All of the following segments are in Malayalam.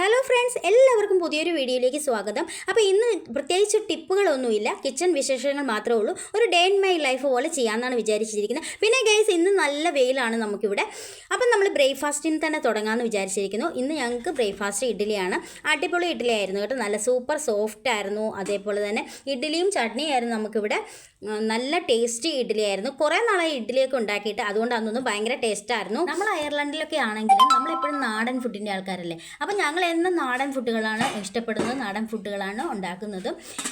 ഹലോ ഫ്രണ്ട്സ് എല്ലാവർക്കും പുതിയൊരു വീഡിയോയിലേക്ക് സ്വാഗതം. അപ്പോൾ ഇന്ന് പ്രത്യേകിച്ച് ടിപ്പുകളൊന്നുമില്ല. കിച്ചൺ വിശേഷങ്ങൾ മാത്രമേ ഉള്ളൂ. ഒരു ഡേ ഇൻ മൈ ലൈഫ് പോലെ ചെയ്യാമെന്നാണ് വിചാരിച്ചിരിക്കുന്നത്. പിന്നെ ഗൈസ് ഇന്ന് നല്ല വെയിലാണ് നമുക്കിവിടെ. അപ്പം നമ്മൾ ബ്രേക്ക്ഫാസ്റ്റിന് തന്നെ തുടങ്ങാമെന്ന് വിചാരിച്ചിരിക്കുന്നു. ഇന്ന് ഞങ്ങൾക്ക് ബ്രേക്ക്ഫാസ്റ്റ് ഇഡ്ഡലിയാണ്. അടിപൊളി ഇഡ്ഡലി ആയിരുന്നു കേട്ടോ. നല്ല സൂപ്പർ സോഫ്റ്റ് ആയിരുന്നു. അതേപോലെ തന്നെ ഇഡ്ഡലിയും ചട്നിയായിരുന്നു നമുക്കിവിടെ. നല്ല ടേസ്റ്റി ഇഡ്ഡലി ആയിരുന്നു കുറേ നാളായി ഇഡ്ഡലിയൊക്കെ ഉണ്ടാക്കിയിട്ട്. അതുകൊണ്ട് അന്നൊന്നും ഭയങ്കര ടേസ്റ്റായിരുന്നു നമ്മൾ അയർലൻഡിലൊക്കെ ആണെങ്കിലും നമ്മളെപ്പോഴും നാടൻ ഫുഡിന്റെ ആൾക്കാരല്ലേ? അപ്പം ഞങ്ങൾ എന്നും നാടൻ ഫുഡുകളാണ് ഇഷ്ടപ്പെടുന്നത് നാടൻ ഫുഡുകളാണ് ഉണ്ടാക്കുന്നത്.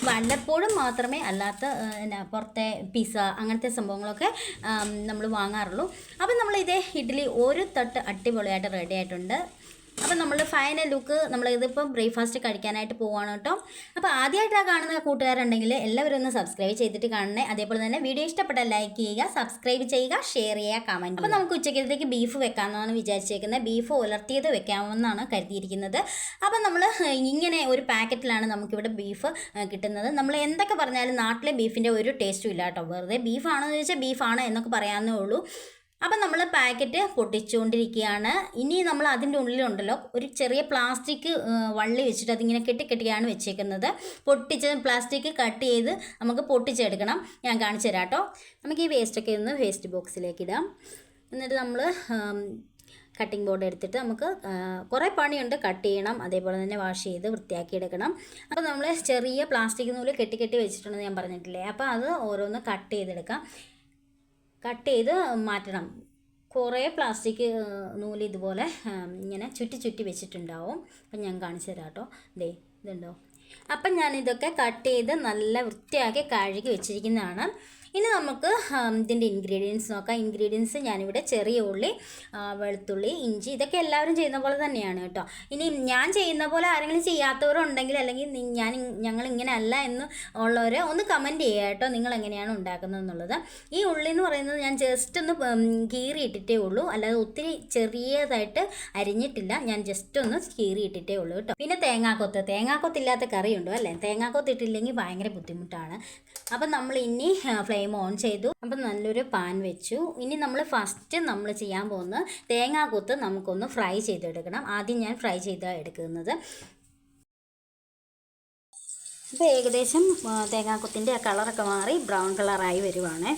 വല്ലപ്പോഴും മാത്രമേ അല്ലാത്ത എന്നാ പുറത്തെ പിസ്സ അങ്ങനത്തെ സംഭവങ്ങളൊക്കെ നമ്മൾ വാങ്ങാറുള്ളൂ. അപ്പം നമ്മൾ ഇതേ ഇഡ്ഡലി ഒരു തട്ട് അടിപൊളിയായിട്ട് റെഡി ആയിട്ടുണ്ട്. അപ്പം നമ്മൾ ഫൈനൽ ലുക്ക് നമ്മൾ ഇതിപ്പം ബ്രേക്ക്ഫാസ്റ്റ് കഴിക്കാനായിട്ട് പോവാണ് കേട്ടോ. അപ്പോൾ ആദ്യമായിട്ടാണ് കാണുന്ന കൂട്ടുകാരുണ്ടെങ്കിൽ എല്ലാവരും ഒന്ന് സബ്സ്ക്രൈബ് ചെയ്തിട്ട് കാണണേ. അതേപോലെ തന്നെ വീഡിയോ ഇഷ്ടപ്പെട്ടാൽ ലൈക്ക് ചെയ്യുക സബ്സ്ക്രൈബ് ചെയ്യുക ഷെയർ ചെയ്യുക കമന്റ് അപ്പോൾ നമുക്ക് ഉച്ചക്കത്തേക്ക് ബീഫ് വെക്കാമെന്നാണ് വിചാരിച്ചേക്കുന്നത്. ബീഫ് ഉലർത്തിയത് വെക്കാമെന്നാണ് കരുതിയിരിക്കുന്നത്. അപ്പം നമ്മൾ ഇങ്ങനെ ഒരു പാക്കറ്റിലാണ് നമുക്കിവിടെ ബീഫ് കിട്ടുന്നത്. നമ്മൾ എന്തൊക്കെ പറഞ്ഞാലും നാട്ടിലെ ബീഫിന്റെ ഒരു ടേസ്റ്റും ഇല്ല കേട്ടോ. വെറുതെ ബീഫാണെന്ന് ചോദിച്ചാൽ ബീഫാണ് എന്നൊക്കെ പറയാമെന്നേ ഉള്ളൂ. അപ്പം നമ്മൾ പാക്കറ്റ് പൊട്ടിച്ചുകൊണ്ടിരിക്കുകയാണ് ഇനി നമ്മൾ അതിന്റെ ഉള്ളിലുണ്ടല്ലോ ഒരു ചെറിയ പ്ലാസ്റ്റിക് വള്ളി വെച്ചിട്ട് അതിങ്ങനെ കെട്ടിക്കെട്ടിയാണ് വെച്ചേക്കുന്നത്. പൊട്ടിച്ച് പ്ലാസ്റ്റിക് കട്ട് ചെയ്ത് നമുക്ക് പൊട്ടിച്ചെടുക്കണം. ഞാൻ കാണിച്ചു തരാം കേട്ടോ. നമുക്ക് ഈ വേസ്റ്റൊക്കെ ഒന്ന് വേസ്റ്റ് ബോക്സിലേക്ക് ഇടാം. എന്നിട്ട് നമ്മൾ കട്ടിംഗ് ബോർഡ് എടുത്തിട്ട് നമുക്ക് കുറേ പണിയുണ്ട്. കട്ട് ചെയ്യണം അതേപോലെ തന്നെ വാഷ് ചെയ്ത് വൃത്തിയാക്കി എടുക്കണം. അപ്പോൾ നമ്മൾ ചെറിയ പ്ലാസ്റ്റിക് നൂൽ കെട്ടി കെട്ടി വെച്ചിട്ടുണ്ടെന്ന് ഞാൻ പറഞ്ഞിട്ടില്ലേ? അപ്പോൾ അത് ഓരോന്ന് കട്ട് ചെയ്തെടുക്കാം. കട്ട് ചെയ്ത് മാറ്റണം. കുറേ പ്ലാസ്റ്റിക് നൂൽ ഇതുപോലെ ഇങ്ങനെ ചുറ്റി ചുറ്റി വെച്ചിട്ടുണ്ടാവും. അപ്പം ഞാൻ കാണിച്ചു തരാം കേട്ടോ ദേ ഇതുണ്ടോ? അപ്പം ഞാനിതൊക്കെ കട്ട് ചെയ്ത് നല്ല വൃത്തിയാക്കി കഴുകി വെച്ചിരിക്കുന്നതാണ്. ഇനി നമുക്ക് ഇതിന്റെ ഇൻഗ്രീഡിയൻസ് നോക്കാം. ഇൻഗ്രീഡിയൻസ് ഞാനിവിടെ ചെറിയ ഉള്ളി വെളുത്തുള്ളി ഇഞ്ചി ഇതൊക്കെ എല്ലാവരും ചെയ്യുന്ന പോലെ തന്നെയാണ് കേട്ടോ. ഇനി ഞാൻ ചെയ്യുന്ന പോലെ ആരെങ്കിലും ചെയ്യാത്തവരുണ്ടെങ്കിൽ അല്ലെങ്കിൽ ഞാൻ ഞങ്ങൾ ഇങ്ങനെ അല്ല എന്ന് ഉള്ളവർ ഒന്ന് കമന്റ് ചെയ്യുക കേട്ടോ. നിങ്ങൾ എങ്ങനെയാണ് ഉണ്ടാക്കുന്നത് എന്നുള്ളത്. ഈ ഉള്ളി എന്ന് പറയുന്നത് ഞാൻ ജസ്റ്റ് ഒന്ന് കീറി കീറിയിട്ടിട്ടേ ഉള്ളൂ. അല്ലാതെ ഒത്തിരി ചെറിയതായിട്ട് അരിഞ്ഞിട്ടില്ല. ഞാൻ ജസ്റ്റ് ഒന്ന് കീറിയിട്ടിട്ടേ ഉള്ളൂ കേട്ടോ. പിന്നെ തേങ്ങാക്കൊത്ത്. തേങ്ങാക്കൊത്തില്ലാത്ത കറിയുണ്ടോ അല്ലേ? തേങ്ങാക്കൊത്തിട്ടില്ലെങ്കിൽ ഭയങ്കര ബുദ്ധിമുട്ടാണ്. അപ്പം നമ്മൾ ഇനി ഫ്ലെയിം ഓൺ ചെയ്തു. അപ്പം നല്ലൊരു പാൻ വെച്ചു. ഇനി നമ്മൾ ഫസ്റ്റ് നമ്മൾ ചെയ്യാൻ പോകുന്നത് തേങ്ങാക്കൊത്ത് നമുക്കൊന്ന് ഫ്രൈ ചെയ്തെടുക്കണം. ആദ്യം ഞാൻ ഫ്രൈ ചെയ്താണ് എടുക്കുന്നത്. ഇപ്പോൾ ഏകദേശം തേങ്ങാക്കൊത്തിന്റെ ആ കളറൊക്കെ മാറി ബ്രൗൺ കളറായി വരുവാണ്.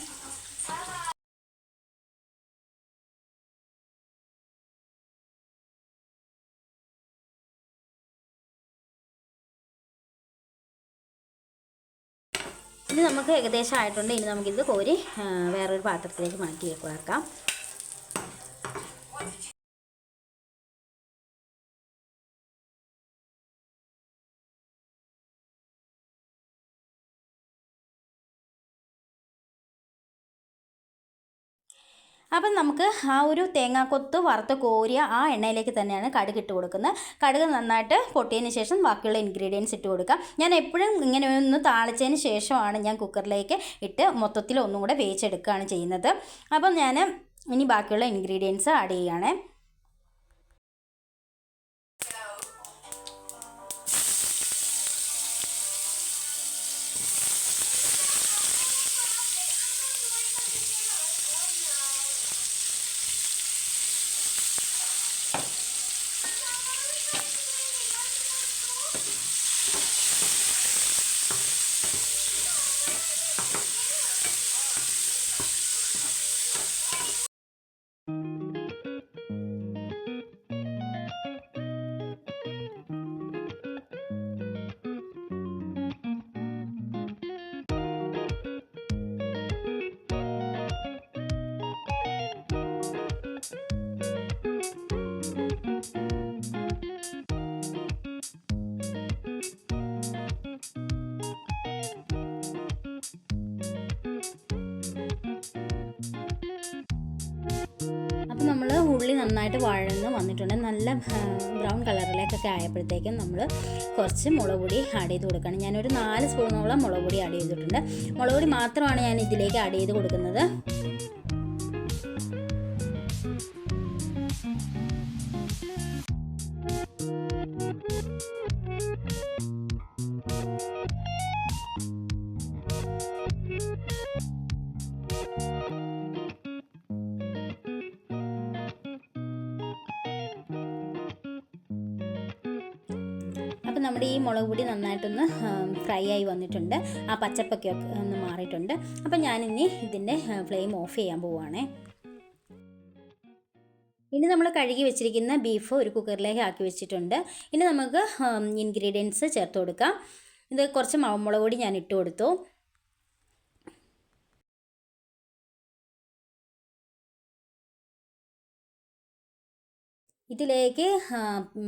ഇനി നമുക്ക് ഏകദേശം ആയിട്ടുണ്ട്. ഇനി നമുക്കിത് കോരി വേറൊരു പാത്രത്തിലേക്ക് മാറ്റി വെക്കാം. അപ്പം നമുക്ക് ആ ഒരു തേങ്ങാക്കൊത്ത് വറുത്ത് കോരിയ ആ എണ്ണയിലേക്ക് തന്നെയാണ് കടുക് ഇട്ട് കൊടുക്കുന്നത്. കടുക് നന്നായിട്ട് പൊട്ടിയതിന് ശേഷം ബാക്കിയുള്ള ഇൻഗ്രീഡിയൻസ് ഇട്ട് കൊടുക്കാം. ഞാൻ എപ്പോഴും ഇങ്ങനെ ഒന്ന് താളിച്ചതിന് ശേഷമാണ് ഞാൻ കുക്കറിലേക്ക് ഇട്ട് മൊത്തത്തിൽ ഒന്നും കൂടെ വേവിച്ചെടുക്കുകയാണ് ചെയ്യുന്നത്. അപ്പം ഞാൻ ഇനി ബാക്കിയുള്ള ഇൻഗ്രീഡിയൻസ് ആഡ് ചെയ്യുകയാണേ. ഉള്ളി നന്നായിട്ട് വഴന്ന് വന്നിട്ടുണ്ട്. നല്ല ബ്രൗൺ കളറിലേക്കൊക്കെ ആയപ്പോഴത്തേക്കും നമ്മൾ കുറച്ച് മുളക് പൊടി ആഡ് ചെയ്ത് കൊടുക്കണം. ഞാനൊരു നാല് സ്പൂണോളം മുളക് പൊടി ആഡ് ചെയ്തിട്ടുണ്ട്. മുളക് പൊടി മാത്രമാണ് ഞാൻ ഇതിലേക്ക് ആഡ് ചെയ്ത് കൊടുക്കുന്നത്. അപ്പോൾ നമ്മുടെ ഈ മുളക് പൊടി നന്നായിട്ടൊന്ന് ഫ്രൈ ആയി വന്നിട്ടുണ്ട്. ആ പച്ചപ്പൊക്കെ ഒന്ന് മാറിയിട്ടുണ്ട്. അപ്പോൾ ഞാനിനി ഇതിന്റെ ഫ്ലെയിം ഓഫ് ചെയ്യാൻ പോവുകയാണേ. ഇനി നമ്മൾ കഴുകി വെച്ചിരിക്കുന്ന ബീഫ് ഒരു കുക്കറിലേക്ക് ആക്കി വെച്ചിട്ടുണ്ട്. ഇനി നമുക്ക് ഇൻഗ്രീഡിയൻസ് ചേർത്ത് കൊടുക്കാം. ഇത് കുറച്ച് മുളക് പൊടി ഞാൻ ഇട്ട് കൊടുത്തു. ഇതിലേക്ക്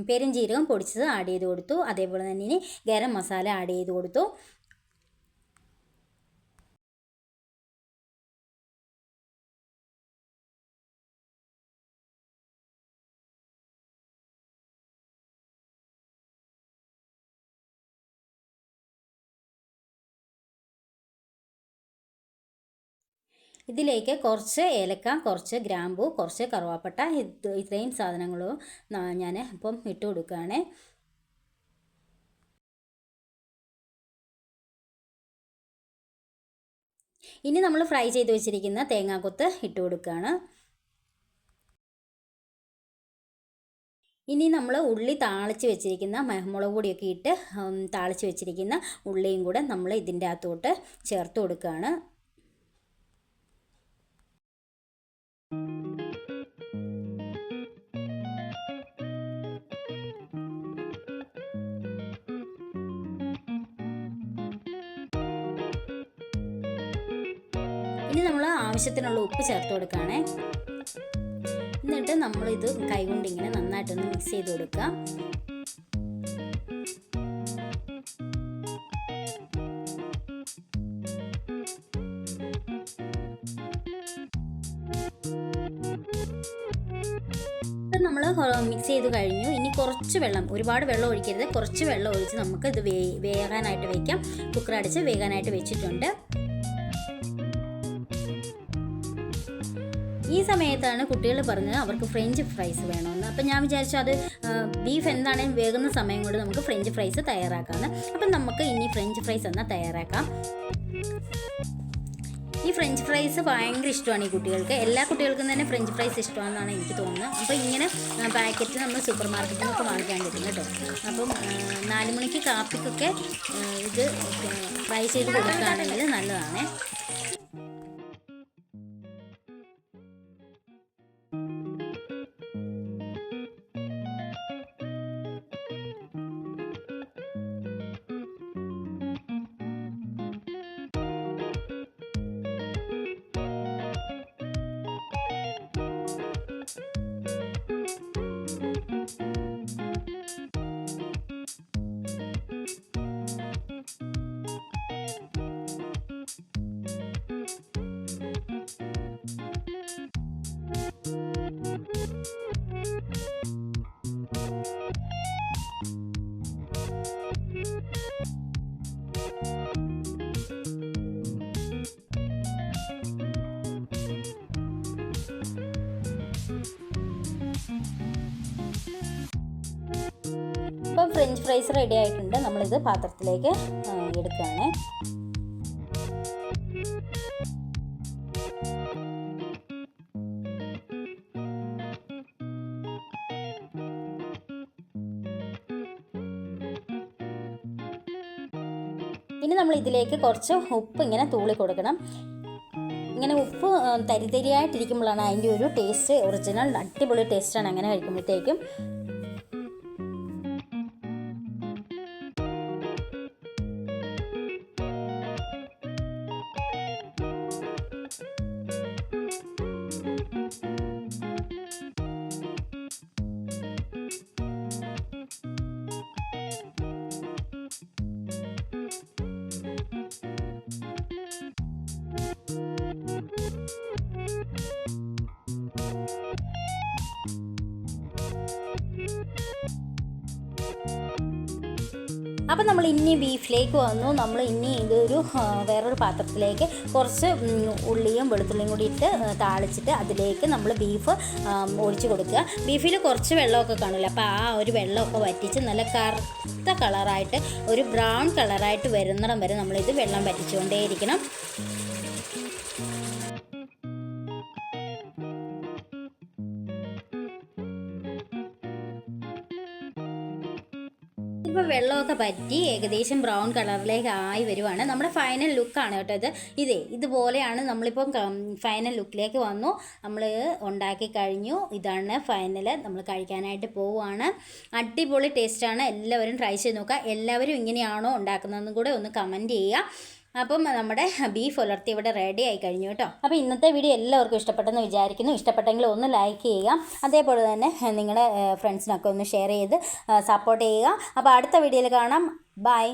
പെരുംജീരകം പൊടിച്ചത് ആഡ് ചെയ്ത് കൊടുത്തു. അതേപോലെ തന്നെ ഇനി ഗരം മസാല ആഡ് ചെയ്ത് കൊടുത്തു. ഇതിലേക്ക് കുറച്ച് ഏലക്ക കുറച്ച് ഗ്രാമ്പു കുറച്ച് കറുവാപ്പട്ട ഇത്രയും സാധനങ്ങളും ഞാൻ ഇപ്പം ഇട്ട് കൊടുക്കുകയാണ്. ഇനി നമ്മൾ ഫ്രൈ ചെയ്ത് വെച്ചിരിക്കുന്ന തേങ്ങാക്കൊത്ത് ഇട്ട് കൊടുക്കുകയാണ്. ഇനി നമ്മൾ ഉള്ളി താളിച്ച് വെച്ചിരിക്കുന്ന മുളക് പൊടിയൊക്കെ ഇട്ട് താളിച്ച് വെച്ചിരിക്കുന്ന ഉള്ളിയും കൂടെ നമ്മൾ ഇതിന്റെ അകത്തോട്ട് ചേർത്ത് കൊടുക്കുകയാണ്. ഇനി നമ്മൾ ആവശ്യത്തിനുള്ള ഉപ്പ് ചേർത്ത് കൊടുക്കുകയാണേ. എന്നിട്ട് നമ്മളിത് കൈകൊണ്ട് ഇങ്ങനെ നന്നായിട്ടൊന്ന് മിക്സ് ചെയ്ത് കൊടുക്കുക. നമ്മൾ മിക്സ് ചെയ്ത് കഴിഞ്ഞു. ഇനി കുറച്ച് വെള്ളം ഒരുപാട് വെള്ളം ഒഴിക്കരുത്. കുറച്ച് വെള്ളം ഒഴിച്ച് നമുക്ക് ഇത് വേ വേകാനായിട്ട് വയ്ക്കാം കുക്കർ അടിച്ച് വേകാനായിട്ട് വെച്ചിട്ടുണ്ട്. ഈ സമയത്താണ് കുട്ടികൾ പറഞ്ഞത് അവർക്ക് ഫ്രഞ്ച് ഫ്രൈസ് വേണമെന്ന്. അപ്പം ഞാൻ വിചാരിച്ചു അത് ബീഫ് എന്താണെങ്കിലും വേകുന്ന സമയം കൊണ്ട് നമുക്ക് ഫ്രഞ്ച് ഫ്രൈസ് തയ്യാറാക്കാമെന്ന് അപ്പം നമുക്ക് ഇനി ഫ്രഞ്ച് ഫ്രൈസ് എന്നാൽ തയ്യാറാക്കാം. ഈ ഫ്രഞ്ച് ഫ്രൈസ് ഭയങ്കര ഇഷ്ടമാണ് ഈ കുട്ടികൾക്ക്. എല്ലാ കുട്ടികൾക്കും തന്നെ ഫ്രഞ്ച് ഫ്രൈസ് ഇഷ്ടമാണെന്നാണ് എനിക്ക് തോന്നുന്നത്. അപ്പോൾ ഇങ്ങനെ പാക്കറ്റ് നമ്മൾ സൂപ്പർ മാർക്കറ്റിൽ നിന്നൊക്കെ വാങ്ങിക്കാൻ കിട്ടും കേട്ടോ. അപ്പം നാല് മണിക്ക് കാപ്പിക്കൊക്കെ ഇത് ഫ്രൈ ചെയ്ത് കൊടുക്കുകയാണെങ്കിൽ നല്ലതാണ്. ഫ്രൈസ് റെഡി ആയിട്ടുണ്ട്. നമ്മളിത് പാത്രത്തിലേക്ക് എടുക്കുകയാണ്. ഇനി നമ്മൾ ഇതിലേക്ക് കുറച്ച് ഉപ്പ് ഇങ്ങനെ തൂളി കൊടുക്കണം. ഇങ്ങനെ ഉപ്പ് തരിതരിയായിട്ടിരിക്കുമ്പോഴാണ് അതിന്റെ ഒരു ടേസ്റ്റ് ഒറിജിനൽ അടിപൊളി ടേസ്റ്റാണ് അങ്ങനെ കഴിക്കുമ്പോഴത്തേക്കും അപ്പോൾ നമ്മൾ ഇനി ബീഫിലേക്ക് വന്നു. നമ്മൾ ഇനി ഇതൊരു വേറൊരു പാത്രത്തിലേക്ക് കുറച്ച് ഉള്ളിയും വെളുത്തുള്ളിയും കൂടി ഇട്ട് താളിച്ചിട്ട് അതിലേക്ക് നമ്മൾ ബീഫ് ഒഴിച്ച് കൊടുക്കുക. ബീഫിൽ കുറച്ച് വെള്ളമൊക്കെ കാണില്ല? അപ്പോൾ ആ ഒരു വെള്ളമൊക്കെ വറ്റിച്ച് നല്ല കറുത്ത കളറായിട്ട് ഒരു ബ്രൗൺ കളറായിട്ട് വരുന്നിടം വരെ നമ്മളിത് വെള്ളം വറ്റിച്ചുകൊണ്ടേയിരിക്കണം. ഇപ്പോൾ വെള്ളമൊക്കെ പറ്റി ഏകദേശം ബ്രൗൺ കളറിലേക്ക് ആയി വരുവാണ്. നമ്മുടെ ഫൈനൽ ലുക്കാണ് കേട്ടോ ഇത്. ഇതേ ഇതുപോലെയാണ് നമ്മളിപ്പം ഫൈനൽ ലുക്കിലേക്ക് വന്നു. നമ്മൾ ഉണ്ടാക്കി കഴിഞ്ഞു. ഇതാണ് ഫൈനൽ നമ്മൾ കഴിക്കാനായിട്ട് പോവുകയാണ് അടിപൊളി ടേസ്റ്റാണ് എല്ലാവരും ട്രൈ ചെയ്ത് നോക്കുക. എല്ലാവരും ഇങ്ങനെയാണോ ഉണ്ടാക്കുന്നതെന്നും കൂടെ ഒന്ന് കമന്റ് ചെയ്യുക. അപ്പം നമ്മുടെ ബീഫ് ഉലർത്തി ഇവിടെ റെഡി ആയി കഴിഞ്ഞു കേട്ടോ. അപ്പോൾ ഇന്നത്തെ വീഡിയോ എല്ലാവർക്കും ഇഷ്ടപ്പെട്ടെന്ന് വിചാരിക്കുന്നു. ഇഷ്ടപ്പെട്ടെങ്കിൽ ഒന്ന് ലൈക്ക് ചെയ്യുക. അതേപോലെ തന്നെ നിങ്ങളുടെ ഫ്രണ്ട്സിനൊക്കെ ഒന്ന് ഷെയർ ചെയ്ത് സപ്പോർട്ട് ചെയ്യുക. അപ്പോൾ അടുത്ത വീഡിയോയിൽ കാണാം. ബൈ